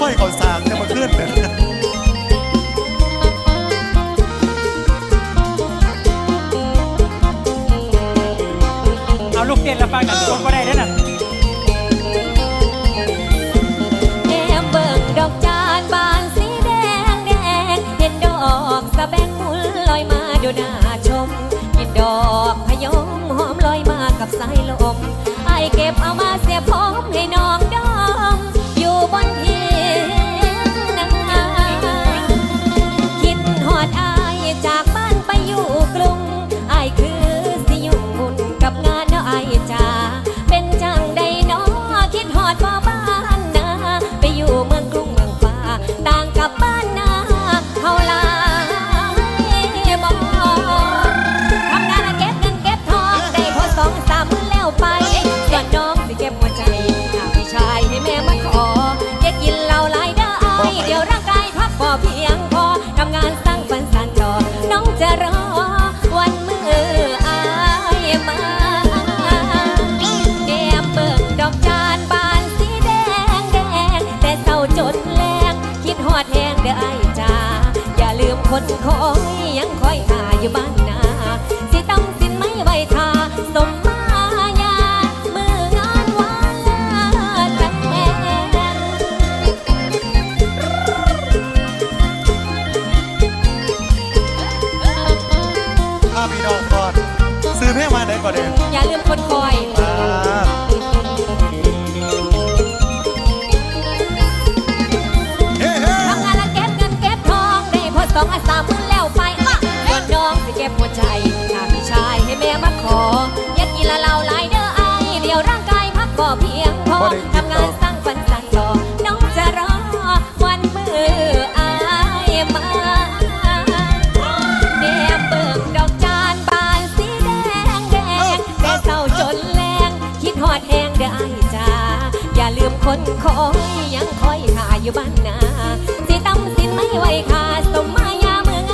ค่อยเขาสางจะมาขึ้นเนี่ยเอาลูกเต้นแล้วฟังกันคนก็ได้เด้อน่ะแอบเบิ่งดอกจานบานสีแดงแดงเห็นดอกสะแบงมุนลอยมาดูน่าชมเห็นดอกพะยมหอมลอยมากับสายลมไอายเก็บเอามา เดียวร่างกายพักพอเพียงพอทำงานสร้างฝันสานจอน้องจะรอวันมืออายมาแก้มเบิ่งดอกจานบานสีแดงแดงแต่เศร้าจนแรงคิดหอดแหงเด้อไอจ้าอย่าลืมคนคอยยังคอย ซื้อเพลงมาได้ก่อนเด้อย่าลืมคนคอยอ่าเฮ้เฮ้ทำงานแล้วเก็บเงินเก็บทอง ได้พอสองอาสามมื้อแล้วไปอะส่วนน้องสิเก็บหัวใจถ้าพี่ชายให้แม่มาขออย่ากินละเหล้าหลายเด้อไอายเดี๋ยวร่างกายพักบ่เพียงพอทำง คนคอยยังคอยหาอยู่บ้านนา